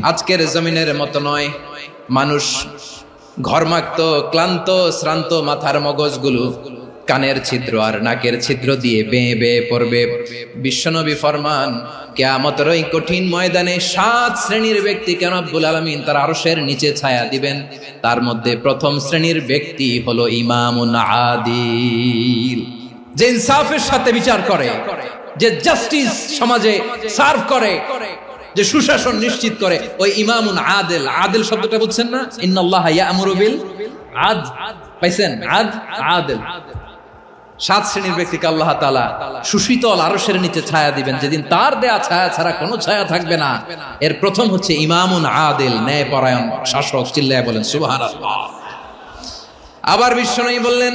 আজকের জমিনের মতো নয়। মানুষ ঘরমাক্ত, ক্লান্ত, শ্রান্ত মাথার মগজগুলো কানের ছিদ্র আর নাকের ছিদ্র দিয়ে বেয়ে বেয়ে পড়বে। বিশ্বনবী ফরমান কেয়ামতের ওই কঠিন ময়দানে সাত শ্রেণির ব্যক্তি কেন আব্বুল আলমিন তার আরশের নিচে ছায়া দিবেন? তার মধ্যে প্রথম শ্রেণির ব্যক্তি হলো ইমামুন আদিল। যে ইনসাফের সাথে বিচার করে, যে জাস্টিস সমাজে সার্ভ করে যে সুশাসন নিশ্চিত করে, ওই ইমামুন আদেল। আদেল শব্দটা বুঝছেন না? ইন্নাল্লাহ ইয়ামুরু বিল আদ। পাইছেন? আদ? আদেল। সাত শ্রেণির ব্যক্তিকে আল্লাহ তাআলা সুশীতল আরশের নিচে ছায়া দিবেন। যেদিন তার দেয়া ছায়া ছাড়া কোনো ছায়া থাকবে না। এর প্রথম হচ্ছে ইমামুন আদেল ন্যায় পরায়ণ শাসক, চিল্লায় বলেন, সুবহানাল্লাহ। আবার বিশ্বনবী বললেন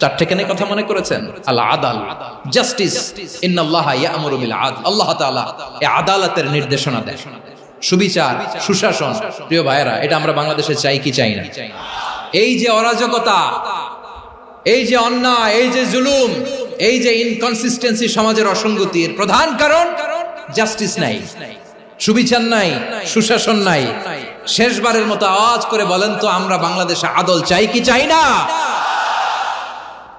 চারটে কথা মনে করেছেন? আল্লাহ আদাল জাস্টিস আদল আল্লাহ আদালতের নির্দেশনা দেন। সুবিচার, সুশাসন। প্রিয় ভাইয়েরা, এটা আমরা বাংলাদেশে চাই কি চাই না? এই যে অরাজকতা, এই যে অন্যায়, এই যে জুলুম, এই যে ইনকনসিস্টেন্সি সমাজের অসঙ্গতির প্রধান কারণ জাস্টিস নাই। সুবিচার নাই, সুশাসন নাই। শেষবারের মতো আওয়াজ করে বলেন তো, আমরা বাংলাদেশে আদল চাই কি চাই না?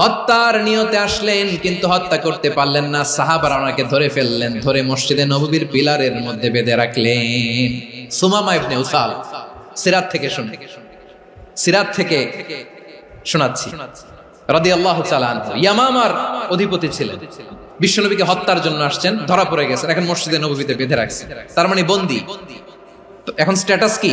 হত্যার নিয়তে আসলেন, কিন্তু হত্যা করতে পারলেন না। ওনাকে ধরে ফেললেন, ধরে মসজিদে নববীর পিলারের মধ্যে বেঁধে রাখলেন। থেকে সিরাত থেকে শোনাচ্ছি। ইয়ামামার অধিপতি ছিলেন। বিশ্বনবীকে হত্যার জন্য আসছেন, ধরা পড়ে গেছেন, এখন মসজিদে নববীতে বেঁধে রাখছে তার মানে বন্দি। এখন স্ট্যাটাস কি?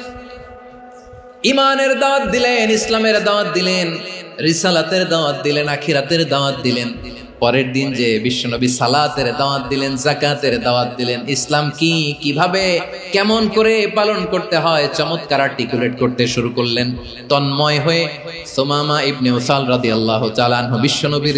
ইমানের দাওয়াত দিলেন, ইসলামের দাওয়াত দিলেন, রিসালাতের দাওয়াত দিলেন, আখিরাতের দাওয়াত দিলেন। পরের দিন যে বিশ্বনবী সালাতের দাওয়াত দিলেন জাকাতের দাওয়াত দিলেন, ইসলাম কি, কীভাবে, কেমন করে পালন করতে হয়, চমৎকার আর্টিকুলেট করতে শুরু করলেন। তন্ময় হয়ে সোমামা ইবনে ওসাল রাদি আল্লাহ চালানহ বিশ্বনবীর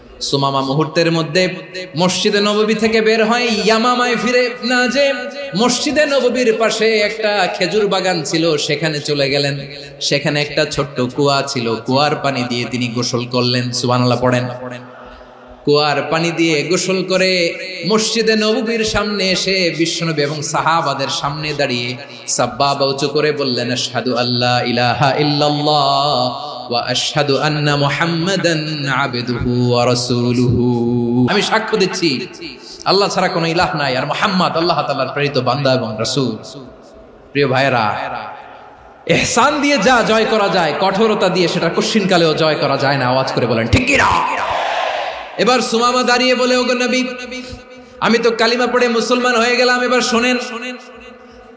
সুমামা মুহূর্তের মধ্যে মসজিদে নববী থেকে বের হয়, ইয়ামামায় ফিরে না যে মসজিদে নববীর পাশে একটা খেজুর বাগান ছিল, সেখানে চলে গেলেন। সেখানে একটা ছোট্ট কুয়া ছিল, কুয়ার পানি দিয়ে তিনি গোসল করলেন, সুবহানাল্লাহ পড়েন। কুয়ার পানি দিয়ে গোসল করে মসজিদে নববীর সামনে এসে বিশ্বনবী এবং সাহাবাদের সামনে দাঁড়িয়ে সাব্বাবা উঁচু করে বললেন, আশহাদু আল্লাহ ইলাহা ইল্লাল্লাহ। আশহাদু আন্না মুহাম্মাদান আবদুহু ওয়া আমি সাক্ষ্য দিচ্ছি, আল্লাহ ছাড়া কোনো ইলাহ নাই, আর মুহাম্মদ আল্লাহ তাআলার প্রেরিত বান্দা এবং রাসূল। প্রিয় ভাইরা এহসান দিয়ে যা জয় করা যায়, কঠোরতা দিয়ে সেটা কশিনকালেও জয় করা যায় না, আওয়াজ করে বলেন, ঠিক কি না এবার সুমামা দাঁড়িয়ে বলে, ওগো নবী, আমি তো কালিমা পড়ে মুসলমান হয়ে গেলাম, এবার শোনেন শোনেন।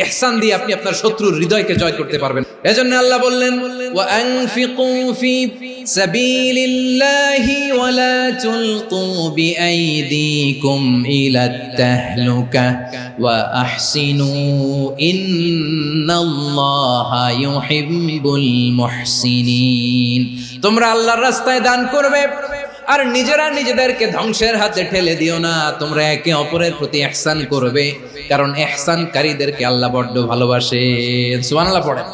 এহসান দিয়ে আপনি আপনার শত্রুর হৃদয়কে জয় করতে পারবেন। এজন্য আল্লাহ বললেন তোমরা আল্লাহর রাস্তায় দান করবে। আর নিজেরা নিজেদেরকে ধ্বংসের হাতে ঠেলে দিও না তোমরা একে অপরের প্রতি এহসান করবে কারণ এহসানকারীদেরকে আল্লাহ বড্ড ভালোবাসে সুবহানাল্লাহ পড়েন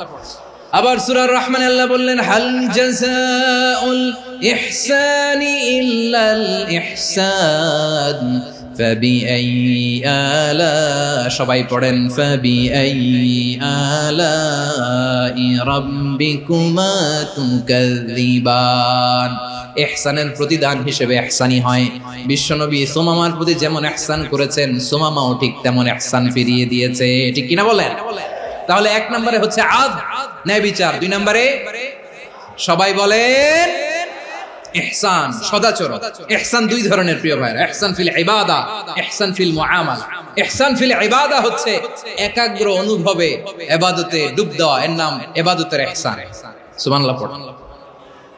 আবার সূরার রহমান আল্লাহ বললেন হাল জাযাউল ইহসানি ইল্লাল ইহসান فبأي آلاء সবাই পড়েন فبأي آلاء ربكما تكذبان এহসানের প্রতিদান হিসেবে এহসানি হয়। বিশ্বনবী সোমামার প্রতি যেমন এহসান করেছেন, সোমামাও ঠিক তেমন এহসান ফিরিয়ে দিয়েছে। ঠিক কিনা বলেন? তাহলে এক নম্বরে হচ্ছে আদ, ন্যায় বিচার। দুই নম্বরে সবাই বলেন ইহসান সদাচরণ। ইহসান দুই ধরনের প্রিয় ভাইরা ইহসান ফিল ইবাদা ইহসান ফিল মুআমালা। ইহসান ফিল ইবাদা হচ্ছে একাগ্র অনুভবে ইবাদতে ডুব দেওয়া। এর নাম ইবাদতের ইহসান সুবহানাল্লাহ পড়ুন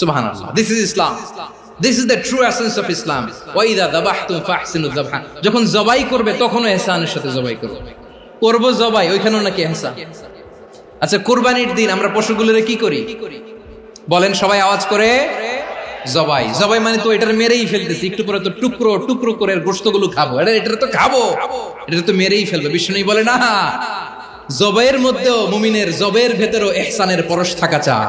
সুবহানাল্লাহ। This is Islam this is the true essence of Islam ওয়াইদা যাবাহতুম ফাহসিনু যাবহা যখন জবাই করবে, তখনও ইহসানের সাথে জবাই করবে। করব জবাই, ওইখানেও নাকি ইহসান আচ্ছা কুরবানির দিন আমরা পশুগুলোরে কি করি? বলেন, সবাই আওয়াজ করে, জবাই। জবাই মানে তো এটার মেরেই ফেলতেছি, একটু পরে তো টুকরো টুকরো করে গোস্তগুলো খাব। এটা এটা তো খাব। এটা তো মেরেই ফেলবে। বিষ্ণু বলে, না জবাইয়ের মধ্যেও মুমিনের জবের ভেতরেও এহসানের পরশ থাকা চায়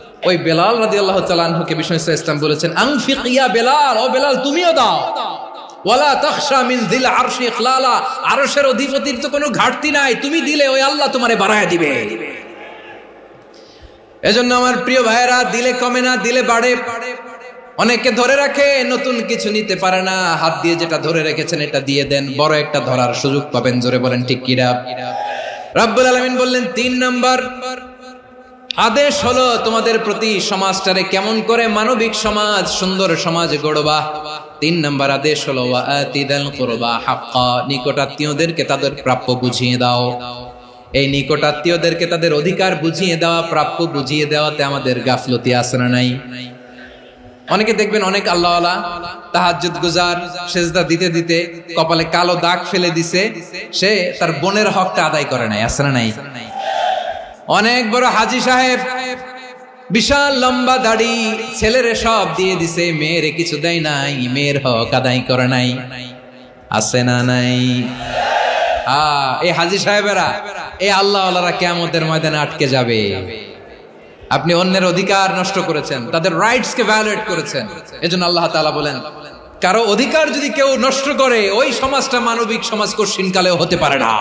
ওই বেলাল রাদি আল্লাহ তালানহুকে বিষ্ণু ইসলাম বলেছেন আংফিক ইয়া বেলাল, ও বেলাল, তুমিও দাও। ওয়ালা অধিপতির তো কোনো ঘাটতি নাই, তুমি দিলে ওই আল্লাহ তোমারে বাড়ায় দিবে। আমার প্রিয় দিলে কমে না, দিলে বাড়ে। অনেকে ধরে রাখে, নতুন কিছু নিতে পারে না, হাত দিয়ে যেটা ধরে রেখেছেন, এটা দিয়ে দেন, বড় একটা ধরার সুযোগ পাবেন, জোরে বলেন ঠিক কিরা রাব্বুল আলামিন বললেন, তিন নাম্বার আদেশ হলো তোমাদের প্রতি সমাজটারে কেমন করে মানবিক সমাজ, সুন্দর সমাজ গড়বা। তিন নাম্বার আদেশ হলো কুরবা হাক্কা নিকটাত্মীয়দেরকে তাদের প্রাপ্য বুঝিয়ে দাও। এই নিকটাত্মীয়দেরকে তাদের অধিকার বুঝিয়ে দেওয়া, প্রাপ্য বুঝিয়ে দেওয়াতে আমাদের গাফলতি না নাই? অনেকে দেখবেন অনেক আল্লাহ তাহাজ্জুদ গুজার, সেজদা দিতে দিতে কপালে কালো দাগ ফেলে দিছে, সে তার বোনের হকটা আদায় করে নাই না নাই? অনেক বড় হাজি সাহেব, বিশাল লম্বা দাড়ি, ছেলেরে সব দিয়ে দিছে, মেয়েরে কিছু দেয় নাই, মেয়ের হক আদায় করে নাই। আছে না নাই? এই হাজি সাহেবেরা এই আল্লাহ আল্লাহরা কেমতের ময়দানে আটকে যাবে। আপনি অন্যের অধিকার নষ্ট করেছেন, তাদের রাইটস কে ভায়োলেট করেছেন। এজন্য আল্লাহ তাআলা বলেন, কারও অধিকার যদি কেউ নষ্ট করে, ওই সমাজটা মানবিক সমাজ কঠিন কালেও হতে পারে না।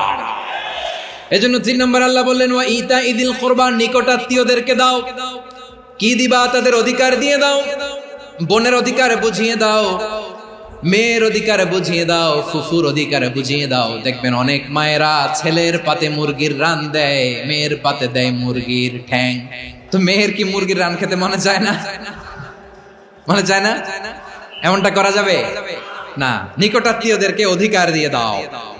এজন্য তিন নম্বর আল্লাহ বললেন, ওয়া ইতা ইদিল কোরবান, নিকটাত্মীয়দেরকে দাও। কি দিবা তাদের অধিকার দিয়ে দাও। বোনের অধিকার বুঝিয়ে দাও। মেয়ের অধিকার বুঝিয়ে দাও। ফুফুর অধিকার বুঝিয়ে দাও। দেখবেন অনেক মায়েরা ছেলের পাতে মুরগির রান দেয়, মেয়ের পাতে দেয় মুরগির ঠ্যাং। তো মেয়ের কি মুরগির রান খেতে মনে চায় না? মনে চায় না? এমনটা করা যাবে? না। নিকটাত্মীয়দেরকে অধিকার দিয়ে দাও।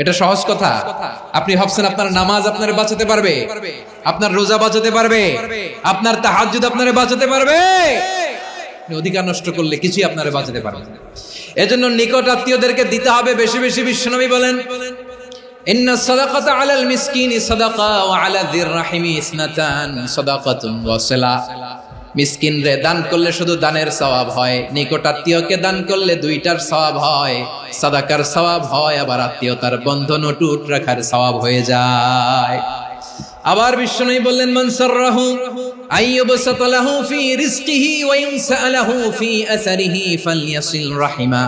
এটা সহজ কথা। আপনি ভাবছেন আপনার নামাজ আপনার বাঁচাতে পারবে। আপনার রোজা বাঁচাতে পারবে। আপনার তাহাজুদ আপনার বাঁচাতে পারবে। অধিকার নষ্ট করলে কিছুই আপনারা বাঁচাতে পারবে এজন্য নিকট আত্মীয়দেরকে দিতে হবে বেশি বেশি বিশ্বনবী বলেন, ইন্না আলাল মিসকিন সদাকা ওয়া আলা যির রাহিমি ইসনাতান সদাকাতুন ওয়া সালা। রে দান করলে শুধু দানের সওয়াব হয় নিকট আত্মীয়কে দান করলে দুইটার সওয়াব হয়। সাদাকার সওয়াব হয়, আবার আত্মীয়তার বন্ধন অটুট রাখার সওয়াব হয়ে যায়। আবার বিষ্ণুই বললেন মনসররাহু আইয়ুবসাতালাহু ফি রিজকিহি ওয়া ফি ফালইয়াসিল রাহিমা।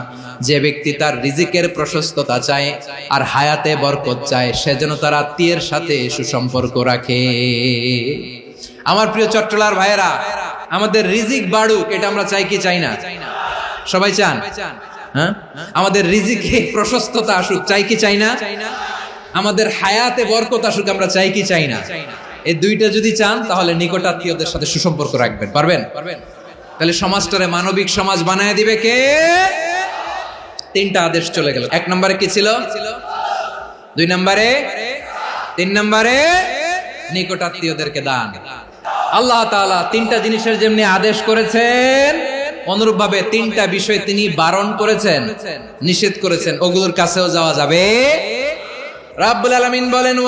যে ব্যক্তি তার রিজিকের প্রশস্ততা চায় আর হায়াতে বরকত চায়, সে যেন তার আত্মীয়ের সাথে সুসম্পর্ক রাখে। আমার প্রিয় চট্টলার ভাইয়েরা আমাদের রিজিক বাড়ুক এটা আমরা চাই কি চাই না? সবাই চান? হ্যাঁ? আমাদের রিজিকে প্রশস্ততা আসুক চাই কি চাই না? আমাদের হায়াতে বরকত আসুক আমরা চাই কি চাই না? এই দুইটা যদি চান তাহলে নিকটাত্মীয়দের সাথে সুসম্পর্ক রাখবেন পারবেন? পারবেন। তাহলে সমাজটারে মানবিক সমাজ বানায় দিবে কে? তিনটা আদেশ চলে গেল। এক নম্বরে কি ছিল? দুই নম্বরে? তিন নম্বরে? নিকটাত্মীয়দেরকে দান। আল্লাহ তাআলা তিনটা জিনিসের যেমনি আদেশ করেছেন অনুরূপ ভাবে তিনটা বিষয় তিনি বারণ করেছেন, নিষেধ করেছেন। ওগুলোর কাছেও যাওয়া যাবে। বলেন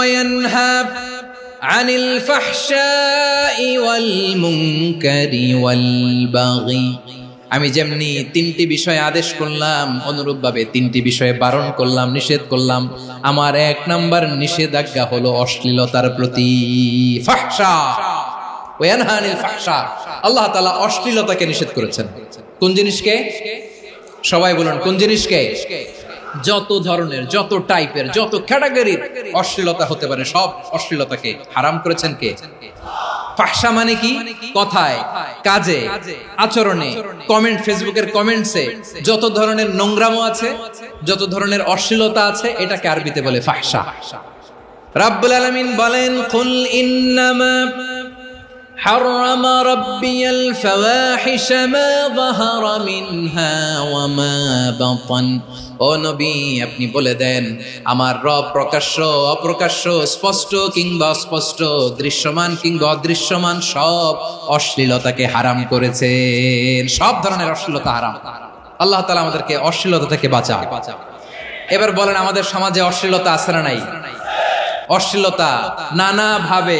আনিল ওয়াল আমি যেমনি তিনটি বিষয়ে আদেশ করলাম, অনুরূপভাবে তিনটি বিষয়ে বারণ করলাম, নিষেধ করলাম, আমার এক নাম্বার নিষেধাজ্ঞা হলো অশ্লীলতার প্রতি ফাহশা। আল্লাহ তাআলা অশ্লীলতাকে নিষেধ করেছেন। কোন জিনিসকে? সবাই বলুন, কোন জিনিসকে? যত ধরনের, যত টাইপের, যত ক্যাটাগরির অশ্লীলতা হতে পারে, সব অশ্লীলতাকে হারাম করেছেন কে? ফাহসা মানে কি? কথায়, কাজে, আচরণে কমেন্ট ফেসবুকের কমেন্টসে যত ধরনের নোংরামো আছে, যত ধরনের অশ্লীলতা আছে, এটাকে আরবিতে বলে ফাহসা রাব্বুল আলামিন বলেন ইন্নামা حرم ربي الفواحش ما ظهر منها وما بطن ও নবী আপনি বলে দেন আমার রব প্রকাশ্য অপ্রকাশ্য স্পষ্ট কিংবা অস্পষ্ট দৃশ্যমান কিংবা অদৃশ্যমান সব অশ্লীলতাকে হারাম করেছেন সব ধরনের অশ্লীলতা হারাম আল্লাহ তাআলা আমাদেরকে অশ্লীলতা থেকে বাঁচা এবার বলেন আমাদের সমাজে অশ্লীলতা আছে না নাই অশ্লীলতা নানা ভাবে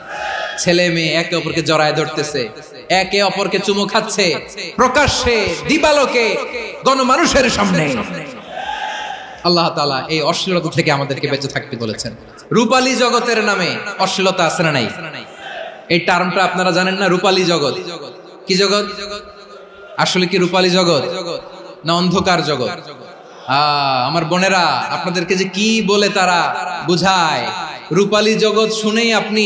ছেলে মেয়ে একে অপরকে জড়ায় ধরতেছে, একে অপরকে চুমু খাচ্ছে। প্রকাশ্যে দিবালোকে গণমানুষের সামনে। আল্লাহ তাআলা এই অশ্লীলতা থেকে আমাদেরকে বেঁচে থাকতে বলেছেন। রূপালী জগতের নামে অশ্লীলতা আছে না নাই? এই টার্মটা আপনারা জানেন না, রূপালী জগৎ। কি জগৎ? আসলে কি রূপালী জগৎ? না অন্ধকার জগৎ? আমার বোনেরা, আপনাদেরকে যে কি বলে তারা বুঝায়। রূপালী জগৎ শুনেই আপনি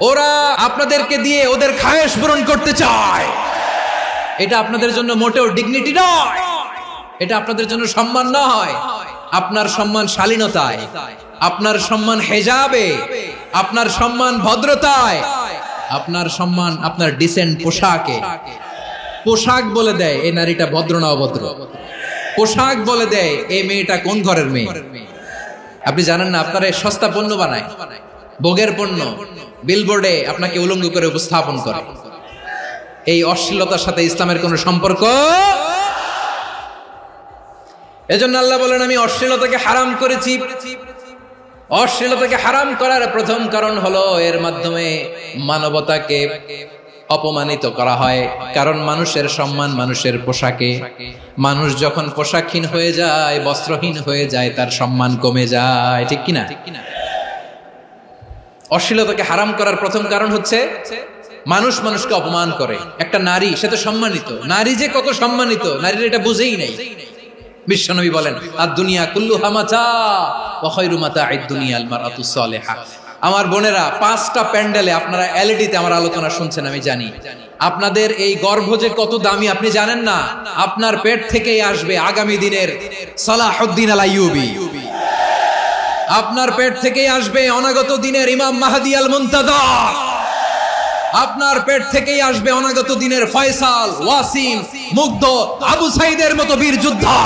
ওরা আপনাদেরকে দিয়ে ওদের খায়েশ পূরণ করতে চায়। এটা আপনাদের জন্য মোটেও ডিগনিটি নয়। এটা আপনাদের জন্য সম্মান নয়। আপনার সম্মান শালীনতায়। আপনার সম্মান হেজাবে। আপনার সম্মান ভদ্রতায়। আপনার সম্মান আপনার ডিসেন্ট পোশাকে। পোশাক বলে দেয় এই নারীটা ভদ্র না অভদ্র? পোশাক বলে দেয় এই মেয়েটা কোন ঘরের মেয়ে? আপনি জানেন না, আপনারা সস্তা পণ্য বানায়। ভোগের পণ্য বিলবোর্ডে আপনাকে উলঙ্গ করে উপস্থাপন করে। এই অশ্লীলতার সাথে ইসলামের কোনো সম্পর্ক? এজন্য আল্লাহ বলেন, আমি অশ্লীলতাকে হারাম করেছি। অশ্লীলতাকে হারাম করার প্রথম কারণ হলো, এর মাধ্যমে মানবতাকে অপমানিত করা হয়। কারণ মানুষের সম্মান মানুষের পোশাকে। মানুষ যখন পোশাকহীন হয়ে যায়, বস্ত্রহীন হয়ে যায়, তার সম্মান কমে যায়। ঠিক কিনা? অশ্লীলতাকে হারাম করার প্রথম কারণ হচ্ছে মানুষ মানুষকে অপমান করে। একটা নারী, সে তো সম্মানিত। নারী যে কত সম্মানিত, নারীর এটা বুঝেই নাই। বিশ্বনবী বলেন আর দুনিয়া কুল্লু হামাচা আমার বোনেরা, পাঁচটা প্যান্ডেলে আপনারা এলইডিতে আমার আলোচনা শুনছেন, আমি জানি। আপনাদের এই গর্ভ যে কত দামি, আপনি জানেন না? আপনার পেট থেকেই আসবে আগামী দিনের সালাহুদ্দিন আল আইয়ুবী আপনার পেট থেকেই আসবে অনাগত দিনের ইমাম মাহাদি আল মুনতাদর আপনার পেট থেকেই আসবে অনাগত দিনের ফয়সাল, ওয়াসিম, মুগ্ধ, আবু সাইদের মতো বীর যোদ্ধা।